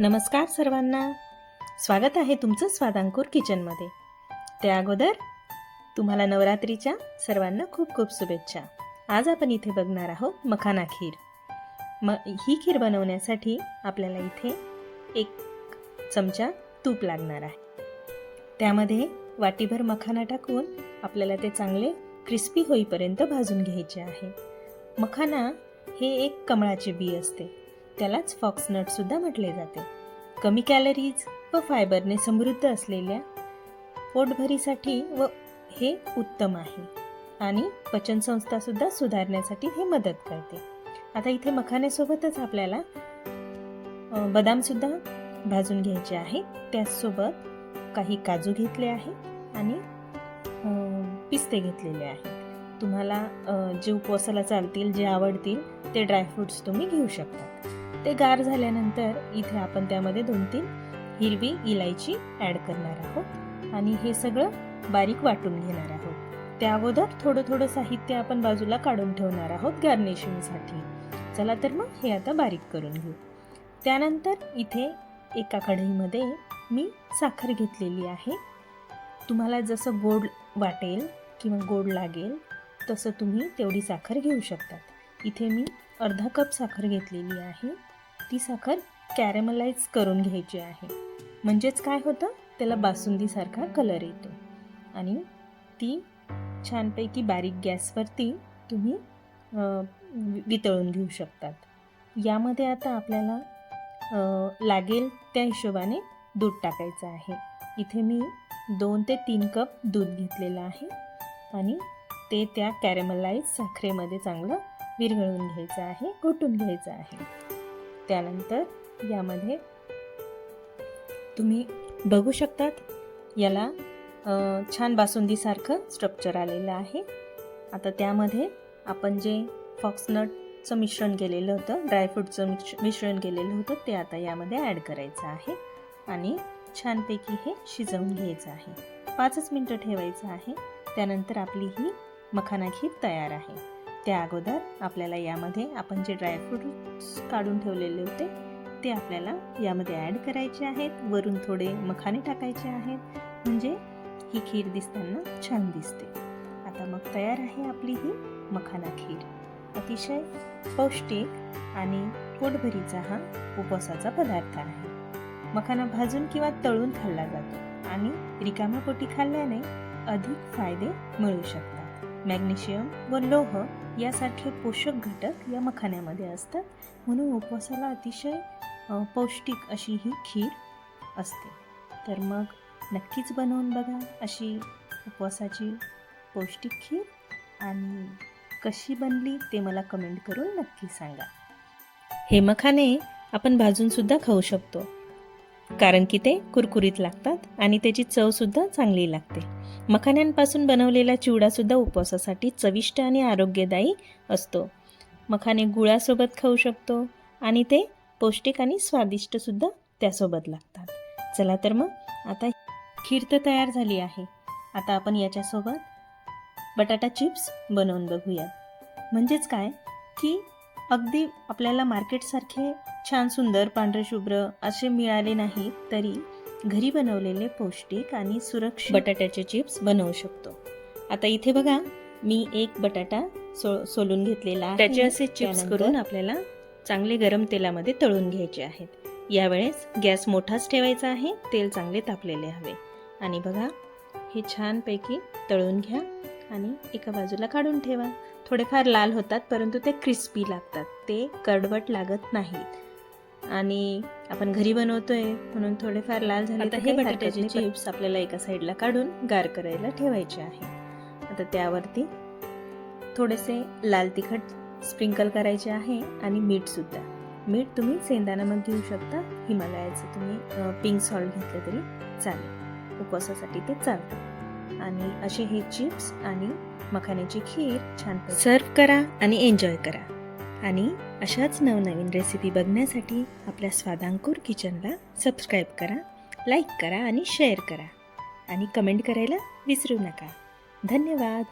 नमस्कार सर्वांना. स्वागत आहे तुमचं स्वादांकूर किचनमध्ये. त्या अगोदर तुम्हाला नवरात्रीच्या सर्वांना खूप खूप शुभेच्छा. आज आपण इथे बघणार आहोत मखाना खीर. म ही खीर बनवण्यासाठी आपल्याला इथे एक चमचा तूप लागणार आहे. त्यामध्ये वाटीभर मखाना टाकून आपल्याला ते चांगले क्रिस्पी होईपर्यंत भाजून घ्यायचे आहे. मखाना हे एक कमळाचे बी असते. त्यालाच फॉक्सनटसुद्धा म्हटले जाते. कमी कॅलरीज व फायबरने समृद्ध असलेल्या पोटभरीसाठी व हे उत्तम आहे आणि पचनसंस्थासुद्धा सुधारण्यासाठी हे मदत करते. आता इथे मखाण्यासोबतच आपल्याला बदामसुद्धा भाजून घ्यायचे आहे. त्याचसोबत काही काजू घेतले आहे आणि पिस्ते घेतलेले आहेत. तुम्हाला जे उपवासाला चालतील जे आवडतील ते ड्रायफ्रुट्स तुम्ही घेऊ शकता. ते गार झाल्यानंतर इथे आपण त्यामध्ये दोन तीन हिरवी इलायची ॲड करणार आहोत आणि हे सगळं बारीक वाटून घेणार आहोत. त्या अगोदर थोडं थोडं साहित्य आपण बाजूला काढून ठेवणार आहोत गार्निशिंगसाठी चला तर मग हे आता बारीक करून घेऊ. त्यानंतर इथे एका कढईमध्ये मी साखर घेतलेली आहे. तुम्हाला जसं गोड वाटेल किंवा गोड लागेल तसं तुम्ही तेवढी साखर घेऊ शकतात. इथे मी अर्धा कप साखर घेतलेली आहे. ती साखर कॅरेमलाइज करून घ्यायची आहे. म्हणजेच काय होतं? त्याला बासुंदीसारखा कलर येतो. आणि ती छानपैकी बारीक गॅसवरती तुम्ही वि- वितळून घेऊ शकतात. यामध्ये आता आपल्याला लागेल त्या हिशोबाने दूध टाकायचं आहे. इथे मी दोन ते तीन कप दूध घेतलेलं आहे. आणि ते त्या कॅरेमलाइज साखरेमध्ये चांगलं विरघळून घ्यायचं आहे घोटून घ्यायचं आहे? त्यानंतर यामध्ये तुम्ही बघू शकतात याला छान बासुंदीसारखं स्ट्रक्चर आलेलं आहे. आता त्यामध्ये आपण जे फॉक्सनटचं मिश्रण केलेलं होतं ड्रायफ्रूटचं मिक्ष मिश्रण केलेलं होतं ते आता यामध्ये ॲड करायचं आहे. आणि छानपैकी हे शिजवून घ्यायचं आहे. पाचच मिनटं ठेवायचं आहे. त्यानंतर आपली ही मखाना खीर तयार आहे. त्या अगोदर आपल्याला यामध्ये आपण जे ड्रायफ्रूट्स काढून ठेवलेले होते ते आपल्याला यामध्ये ॲड करायचे आहेत. वरून थोडे मखाने टाकायचे आहेत. म्हणजे ही खीर दिसताना छान दिसते. आता मग तयार आहे आपली ही मखाना खीर. अतिशय पौष्टिक आणि पोटभरीचा हा उपवासाचा पदार्थ आहे. मखाना भाजून किंवा तळून खाल्ला जातो आणि रिकाम्या पोटी खाल्ल्याने अधिक फायदे मिळू शकतात. मॅग्नेशियम व लोह यासारखे पोषक घटक या मखाण्यामध्ये असतात. म्हणून उपवासाला अतिशय पौष्टिक अशी ही खीर असते. तर मग नक्कीच बनवून बघा अशी उपवासाची पौष्टिक खीर आणि कशी बनली ते मला कमेंट करून नक्की सांगा. हे मखाने आपण भाजूनसुद्धा खाऊ शकतो. कारण की ते कुरकुरीत लागतात आणि त्याची चवसुद्धा चांगली लागते. मखाण्यांपासून बनवलेला चिवडासुद्धा उपवासासाठी चविष्ट आणि आरोग्यदायी असतो. मखाने गुळासोबत खाऊ शकतो आणि ते पौष्टिक आणि स्वादिष्टसुद्धा त्यासोबत लागतात. चला तर मग आता खीर तर तयार झाली आहे. आता आपण याच्यासोबत बटाटा चिप्स बनवून बघूयात. म्हणजेच काय? की अगदी आपल्याला मार्केटसारखे छान सुंदर पांढरे शुभ्र असे मिळाले नाहीत तरी घरी बनवलेले पौष्टिक आणि सुरक्षित बटाट्याचे चिप्स बनवू शकतो. आता इथे बघा मी एक बटाटा सो सोलून घेतलेला त्याचे असे चिप्स करून आपल्याला चांगले गरम तेलामध्ये तळून घ्यायचे आहेत. यावेळेस गॅस मोठाच ठेवायचा आहे तेल चांगले तापलेले हवे. आणि बघा हे छानपैकी तळून घ्या. आणि एका बाजूला काढून ठेवा. थोडेफार लाल होतात परंतु ते क्रिस्पी लागतात. ते कडवट लागत नाहीत. आणि आपण घरी बनवतोय म्हणून थोडेफार लाल झाले तर हे बटाट्याचे. चिप्स आपल्याला एका साईडला काढून गार करायला ठेवायचे आहे. आता त्यावरती थोडेसे लाल तिखट स्प्रिंकल करायचे आहे आणि मीठसुद्धा मीठ तुम्ही सेंदा नमक घेऊ शकता हिमालयाचं तुम्ही पिंक सॉल्ट घेतलं तरी चालेल. उपवासासाठी ते चालतं. आणि असे हे चिप्स आणि मखाण्याची खीर छान सर्व करा आणि एन्जॉय करा. आणि अशाच नवनवीन रेसिपी बघण्यासाठी आपल्या स्वादांकूर किचनला सबस्क्राईब करा लाईक करा आणि शेअर करा. आणि कमेंट करायला विसरू नका. धन्यवाद.